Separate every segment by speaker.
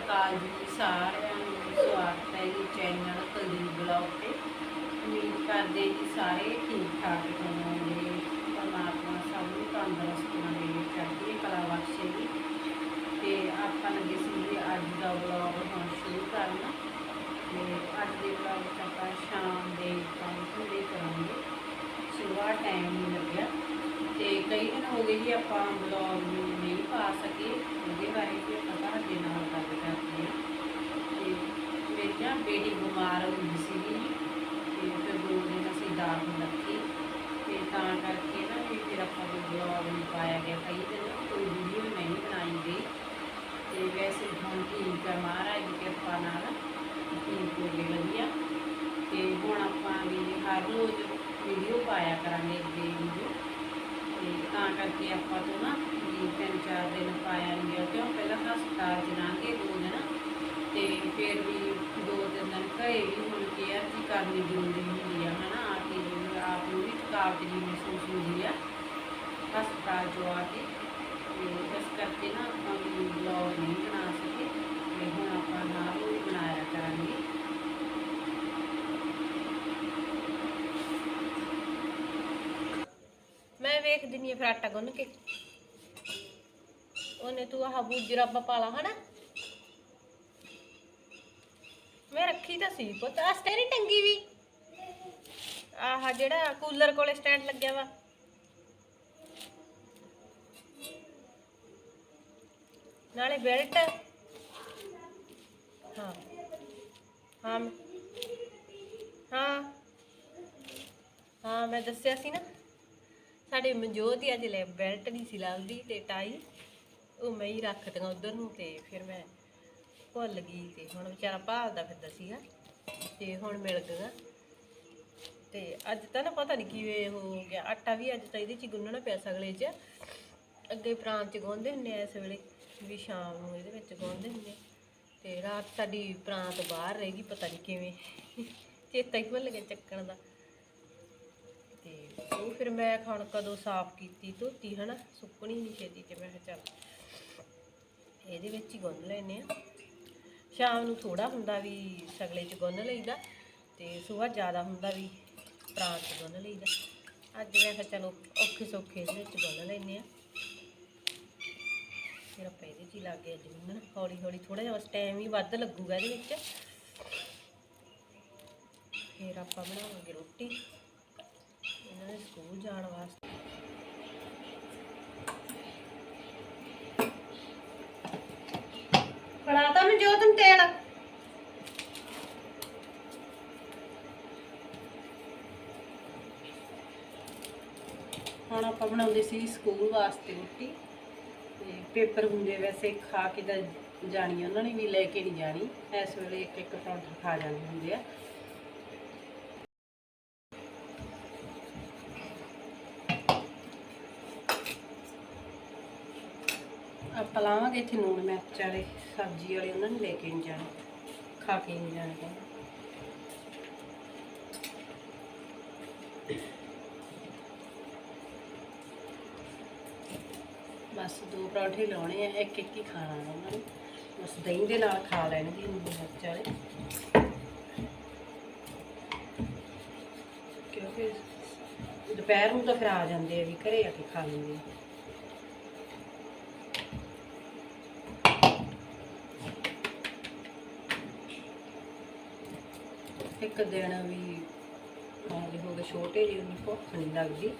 Speaker 1: ਅਕਾਲ ਜੀ ਸਾਰਿਆਂ ਨੂੰ ਸਵਾਗਤ ਹੈ ਜੀ ਚੈਨਲ ਕੁਲਦੀਪ ਬਲੌਗ ਤੇ। ਉਮੀਦ ਕਰਦੇ ਜੀ ਸਾਰੇ ਠੀਕ ਠਾਕ ਹੋਵੋਗੇ। ਪਰਮਾਤਮਾ ਸਭ ਨੂੰ ਤੰਦਰੁਸਤ ਰਹੇ ਚੜ੍ਹਦੀ ਕਲਾ ਬਖਸ਼ੇ ਜੀ। ਤੇ ਆਪਾਂ ਲੱਗੇ ਸੀ ਜੀ ਅੱਜ ਦਾ ਬਲੌਗ ਹੁਣ ਸ਼ੁਰੂ ਕਰਨਾ। ਤੇ ਅੱਜ ਦੇ ਬਲੌਗ 'ਚ ਆਪਾਂ ਸ਼ਾਮ ਦੇ ਕੰਮ ਧੰਦੇ ਕਰਾਂਗੇ। ਸੁਬਾਹ ਟਾਈਮ ਨਹੀਂ ਲੱਗਿਆ। ਤੇ ਕਈ ਦਿਨ ਹੋ ਗਏ ਜੀ ਆਪਾਂ ਬਲੌਗ ਨੂੰ ਨਹੀਂ ਪਾ ਸਕੇ। ਉਹਦੇ ਬਾਰੇ ਵੀ ਆਪਾਂ ਤੁਹਾਡੇ ਨਾਲ ਕਰ ਨਾ ਬੇਟੀ ਬਿਮਾਰ ਹੋ ਗਈ ਸੀਗੀ ਤੇ ਫਿਰ ਦੋ ਦਿਨ ਅਸੀਂ ਦਾਖਲ ਰੱਖੀ, ਤੇ ਤਾਂ ਕਰਕੇ ਨਾ ਵੀ ਫਿਰ ਆਪਾਂ ਕੋਈ ਬਲੌਗ ਨਹੀਂ ਪਾਇਆ ਗਿਆ ਕਈ ਦਿਨ, ਕੋਈ ਵੀਡੀਓ ਨਹੀਂ ਬਣਾਈ ਗਈ। ਤੇ ਵੈਸੇ ਹੁਣ ਠੀਕ ਹੈ ਮਹਾਰਾਜ ਦੀ ਕਿਰਪਾ ਨਾਲ, ਠੀਕ ਹੋ ਗਈ ਵਧੀਆ। ਤੇ ਹੁਣ ਆਪਾਂ ਵੀ ਹਰ ਰੋਜ਼ ਵੀਡੀਓ ਪਾਇਆ ਕਰਾਂਗੇ ਅੱਗੇ ਵੀਡੀਓ ਤੇ ਤਾਂ ਕਰਕੇ ਆਪਾਂ ਤੋਂ ਨਾ ਵੀ ਤਿੰਨ ਚਾਰ ਦਿਨ ਪਾਇਆ ਨਹੀਂ ਗਿਆ ਕਰਨੀ ਜ਼ਰੂਰੀ ਹੁੰਦੀ ਆ, ਹਨਾ? ਆ ਕੇ ਵੀ ਆਪ ਨੂੰ ਵੀ ਥਕਾਵਟ ਜੀ ਮਹਿਸੂਸ ਹੁੰਦੀ ਆ। ਹਸਪਤਾਲ ਚੋਂ ਆ ਕੇ, ਤੇ ਇਸ ਕਰਕੇ ਨਾ ਆਪਾਂ ਵੀ ਬਲੌਗ ਨਹੀਂ ਬਣਾ ਸਕੇ, ਤੇ ਹੁਣ ਆਪਾਂ ਨਾਲ ਹੀ ਬਣਾਇਆ ਕਰਾਂਗੇ।
Speaker 2: ਮੈਂ ਵੇਖ ਦਿੰਨੀ ਆ ਫਿਰ ਆਟਾ ਗੁੰਨ ਕੇ। ਉਹਨੇ ਤੂੰ ਆਹ ਬੂਜਰਾ ਪਾ ਲਾ ਹਨਾ? ਮੈਂ ਰੱਖੀ ਤਾਂ ਸੀ ਪੁੱਤ ਆ ਸਟੇਰੀ ਟੰਗੀ ਵੀ। ਆਹ ਜਿਹੜਾ ਕੂਲਰ ਕੋਲੇ ਸਟੈਂਡ ਲੱਗਿਆ ਵਾ। ਨਾਲੇ ਬੈਲਟ। ਹਾਂ। ਹਾਂ। ਹਾਂ। ਹਾਂ, ਮੈਂ ਦੱਸਿਆ ਸੀ ਨਾ। ਸਾਡੇ ਮਨਜੋਤ ਹੀ ਅੱਜ ਲੈ ਬੈਲਟ ਨਹੀਂ ਸੀ ਲੱਭਦੀ ਤੇ ਟਾਈ ਉਹ ਮੈਂ ਹੀ ਰੱਖ ਦਿੱਤੀਆਂ ਉਧਰ ਨੂੰ ਤੇ ਫਿਰ ਮੈਂ ਭੁੱਲ ਗਈ ਤੇ ਹੁਣ ਵਿਚਾਰਾ ਭਾਲਦਾ ਫਿਰਦਾ ਸੀਗਾ ਤੇ ਹੁਣ ਮਿਲ ਗਿਆ। ਤੇ ਅੱਜ ਤਾਂ ਨਾ ਪਤਾ ਨਹੀਂ ਕਿਵੇਂ ਹੋ ਗਿਆ। ਆਟਾ ਵੀ ਅੱਜ ਤਾਂ ਇਹਦੇ ਚ ਹੀ ਗੁੰਨਣਾ ਪਿਆ ਸਗਲੇ 'ਚ। ਅੱਗੇ ਪ੍ਰਾਂਤ 'ਚ ਗੁੰਨਦੇ ਹੁੰਦੇ ਆ ਇਸ ਵੇਲੇ, ਵੀ ਸ਼ਾਮ ਨੂੰ ਇਹਦੇ ਵਿੱਚ ਗੁੰਨਦੇ ਹੁੰਦੇ ਆ। ਤੇ ਰਾਤ ਸਾਡੀ ਪ੍ਰਾਂਤ ਬਾਹਰ ਰਹੇਗੀ ਪਤਾ ਨਹੀਂ ਕਿਵੇਂ। ਚੇਤਾ ਹੀ ਭੁੱਲ ਗਿਆ ਚੱਕਣ ਦਾ। ਤੇ ਉਹ ਫਿਰ ਮੈਂ ਹੁਣ ਕਦੋਂ ਸਾਫ਼ ਕੀਤੀ, ਧੋਤੀ ਹਨਾ, ਸੁੱਕਣੀ ਨਹੀਂ ਛੇਤੀ ਤੇ ਮੈਂ ਕਿਹਾ ਚੱਲ ਇਹਦੇ ਵਿੱਚ ਹੀ ਗੁੰਨ ਲੈਨੇ ਆ। ਸ਼ਾਮ ਨੂੰ ਥੋੜਾ ਹੁੰਦਾ ਵੀ ਸਗਲੇ 'ਚ ਗੁੰਨ ਲਈਦਾ ਤੇ ਸਵੇਰ ਜ਼ਿਆਦਾ ਹੁੰਦਾ ਵੀ ਪਰਾਤ 'ਚ ਗੁੰਨ ਲਈਦਾ। ਅੱਜ ਮੈਂ ਕਿਹਾ ਚਲੋ ਔਖੇ ਸੌਖੇ ਇਹਦੇ ਵਿੱਚ ਗੁੰਨ ਲੈਨੇ ਆ ਫਿਰ ਆਪਾਂ ਇਹਦੇ 'ਚ ਹੀ ਲੱਗ ਗਏ ਅੱਜ ਗੁੰਨਣ। ਹੌਲੀ ਹੌਲੀ ਥੋੜਾ ਜਿਹਾ ਬਸ ਟਾਈਮ ਹੀ ਵੱਧ ਲੱਗੂਗਾ ਇਹਦੇ ਵਿੱਚ। ਫਿਰ ਆਪਾਂ ਬਣਾਵਾਂਗੇ ਰੋਟੀ। ਇਹਨਾਂ ਨੇ ਸਕੂਲ ਜਾਣ ਵਾਸਤੇ। ਫੜਾਤਾ ਮੈਂ
Speaker 1: ਹੁਣ ਆਪਾਂ ਬਣਾਉਂਦੇ ਸੀ ਸਕੂਲ ਵਾਸਤੇ ਰੋਟੀ। ਤੇ ਪੇਪਰ ਹੁੰਦੇ ਵੈਸੇ ਖਾ ਕੇ ਤਾਂ ਜਾਣੀ ਉਹਨਾਂ ਨੇ ਵੀ ਲੈ ਕੇ ਨਹੀਂ ਜਾਣੀ। ਇਸ ਵੇਲੇ ਇੱਕ ਇੱਕ ਪਰੌਂਠਾ ਖਾ ਜਾਂਦੇ ਹੁੰਦੇ ਆ। ਆਪਾਂ ਲਾਵਾਂਗੇ ਇੱਥੇ ਨੂਣ ਮਿਰਚ ਵਾਲੇ, ਸਬਜ਼ੀ ਵਾਲੇ, ਉਹਨਾਂ ਨੂੰ ਲੈ ਕੇ ਨਹੀਂ ਜਾਣੇ, ਖਾ ਕੇ ਨਹੀਂ ਜਾਣੇ ਬਸ ਦੋ ਪਰੌਂਠੇ ਲਾਉਣੇ ਆ, ਇੱਕ ਇੱਕ ਹੀ ਖਾਣਾ ਉਹਨਾਂ ਨੂੰ। ਬਸ ਦਹੀਂ ਦੇ ਨਾਲ ਖਾ ਲੈਣਗੇ ਨੂਣ ਮਿਰਚ ਵਾਲੇ। ਕਿਉਂਕਿ ਦੁਪਹਿਰ ਨੂੰ ਤਾਂ ਫਿਰ ਆ ਜਾਂਦੇ ਆ ਵੀ ਘਰੇ ਆ ਕੇ ਖਾ ਲੈਂਦੇ ਆ। ਇੱਕ ਦਿਨ ਵੀ ਆਉਂਦੇ ਹੋ ਗਏ ਛੋਟੇ ਜਿਹੇ ਨੂੰ ਭੁੱਖ ਨਹੀਂ ਲੱਗਦੀ।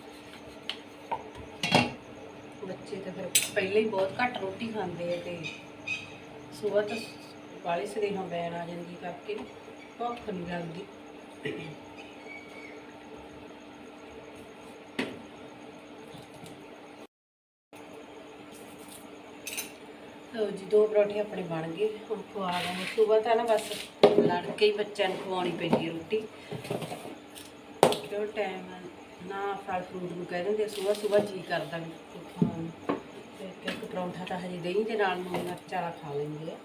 Speaker 1: ਬੱਚੇ ਤਾਂ ਫਿਰ ਪਹਿਲੇ ਹੀ ਬਹੁਤ ਘੱਟ ਰੋਟੀ ਖਾਂਦੇ ਆ ਤੇ ਸਵੇਰ ਤਾਂ ਵਾਲੀ ਸਦੇਹਾਂ ਬੈਣ ਆ ਜਾਂਦੀ ਕਰਕੇ ਭੁੱਖ ਨਹੀਂ ਲੱਗਦੀ। ਲਓ ਜੀ, ਦੋ ਪਰੌਂਠੇ ਆਪਣੇ ਬਣ ਗਏ। ਹੁਣ ਖਵਾ ਦਾਂਗੇ ਸਵੇਰ ਤਾਂ ਨਾ ਬਸ ਲੜ ਕੇ ਹੀ ਬੱਚਿਆਂ ਨੂੰ ਖਵਾਉਣੀ ਪੈਂਦੀ ਹੈ ਰੋਟੀ। ਕਿਉਂ ਟਾਈਮ ਨਾ ਫਲ ਫਰੂਟ ਨੂੰ ਕਹਿ ਦਿੰਦੇ ਸਵੇਰ ਸਵੇਰ ਜੀ ਕਰਦਾ ਵੀ ਖਾਣ ਨੂੰ। ਤੇ ਇੱਕ ਪਰੌਂਠਾ ਤਾਂ ਹਜੇ ਦਹੀਂ ਦੇ ਨਾਲ ਨੂੰ ਮਿਰਚ ਵਾਲਾ ਖਾ ਲੈਂਦੇ ਆ।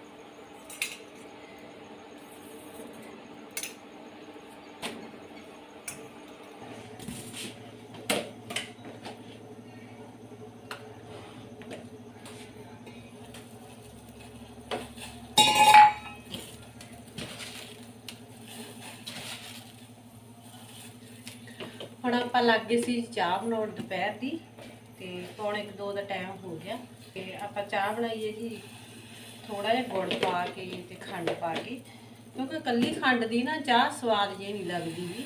Speaker 1: ਹੁਣ ਆਪਾਂ ਲੱਗ ਗਏ ਸੀ ਚਾਹ ਬਣਾਉਣ ਦੁਪਹਿਰ ਦੀ, ਤੇ ਪੌਣੇ ਕੁ ਦੋ ਦਾ ਟਾਈਮ ਹੋ ਗਿਆ। ਤੇ ਆਪਾਂ ਚਾਹ ਬਣਾਈਏ ਜੀ ਥੋੜਾ ਜਿਹਾ ਗੁੜ ਪਾ ਕੇ ਤੇ ਖੰਡ ਪਾ ਕੇ। ਕਿਉਂਕਿ ਕੱਲੀ ਖੰਡ ਦੀ ਨਾ ਚਾਹ ਸਵਾਦ ਜਿਹੀ ਨਹੀਂ ਲੱਗਦੀ ਜੀ,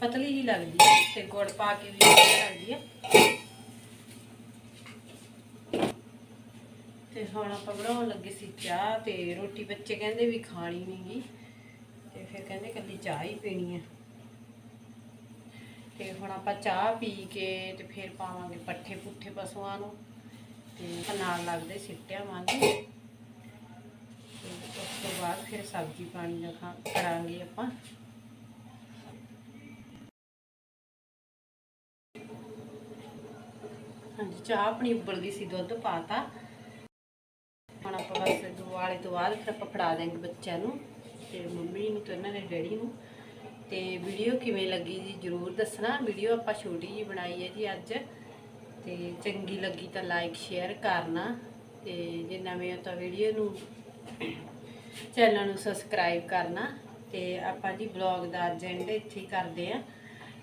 Speaker 1: ਪਤਲੀ ਜੀ ਲੱਗਦੀ ਹੈ, ਤੇ ਗੁੜ ਪਾ ਕੇ ਵੀ ਲੱਗਦੀ ਹੈ। ਤੇ ਹੁਣ ਆਪਾਂ ਬਣਾਉਣ ਲੱਗੇ ਸੀ ਚਾਹ, ਤੇ ਰੋਟੀ ਬੱਚੇ ਕਹਿੰਦੇ ਵੀ ਖਾਣੀ ਨਹੀਂਗੀ ਤੇ ਫਿਰ ਕਹਿੰਦੇ ਕੱਲੀ ਚਾਹ ਹੀ ਪੀਣੀ ਹੈ। ਤੇ ਹੁਣ ਆਪਾਂ ਚਾਹ ਪੀ ਕੇ ਤੇ ਫਿਰ ਪਾਵਾਂਗੇ ਪੱਠੇ ਪੁੱਠੇ ਪਸ਼ੂਆਂ ਨੂੰ। ਤੇ ਨਾਲ ਲੱਗਦੇ ਸਿੱਟਿਆ ਵਾਂਗੇ। ਉਸ ਤੋਂ ਬਾਅਦ ਫਿਰ ਸਬਜ਼ੀ ਪਾਣੀ ਦਾ ਖਾ ਕਰਾਂਗੇ ਆਪਾਂ। ਹਾਂਜੀ, ਚਾਹ ਆਪਣੀ ਉਬਲ ਗਈ ਸੀ, ਦੁੱਧ ਪਾਤਾ। ਹੁਣ ਆਪਾਂ ਬਸ ਦੁਆਲੇ ਤੋਂ ਬਾਅਦ ਫਿਰ ਆਪਾਂ ਫੜਾ ਦੇਂਗੇ ਬੱਚਿਆਂ ਨੂੰ ਤੇ ਮੰਮੀ ਨੂੰ ਤੇ ਇਹਨਾਂ ਦੇ ਡੈਡੀ ਨੂੰ। ਤੇ ਵੀਡੀਓ ਕਿਵੇਂ ਲੱਗੀ ਜੀ ਜਰੂਰ ਦੱਸਣਾ। ਵੀਡੀਓ ਆਪਾਂ ਛੋਟੀ ਜੀ ਬਣਾਈ ਹੈ ਜੀ ਅੱਜ। ਤੇ ਚੰਗੀ ਲੱਗੀ ਤਾਂ ਲਾਈਕ ਸ਼ੇਅਰ ਕਰਨਾ। ਤੇ ਜੇ ਨਵੇਂ ਹੋ ਤਾਂ ਵੀਡੀਓ ਨੂੰ ਚੈਨਲ ਨੂੰ ਸਬਸਕ੍ਰਾਈਬ ਕਰਨਾ। ਤੇ ਆਪਾਂ ਜੀ ਬਲੌਗ ਦਾ ਅੱਜ ਐਂਡ ਇੱਥੇ ਹੀ ਕਰਦੇ ਆ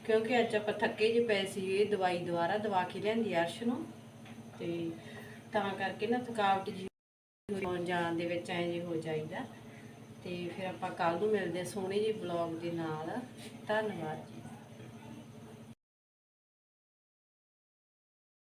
Speaker 1: ਕਿਉਂਕਿ ਅੱਜ ਆਪਾਂ ਥੱਕੇ ਜਿਹੇ ਪਏ ਸੀ ਇਹ ਦਵਾਈ ਦੁਆਰਾ ਦਵਾ ਕੇ ਲਿਆਂਦੀ ਅਰਸ਼ ਨੂੰ। ਤੇ ਤਾਂ ਕਰਕੇ ਨਾ ਥਕਾਵਟ ਜੀ ਆਉਣ ਜਾਣ ਦੇ ਵਿੱਚ ਐਂ ਜੇ ਹੋ ਜਾਈਦਾ। ਤੇ ਫਿਰ ਆਪਾਂ ਕੱਲ ਨੂੰ ਮਿਲਦੇ ਹਾਂ ਸੋਹਣੇ ਜਿਹੇ ਬਲੌਗ ਦੇ ਨਾਲ। ਧੰਨਵਾਦ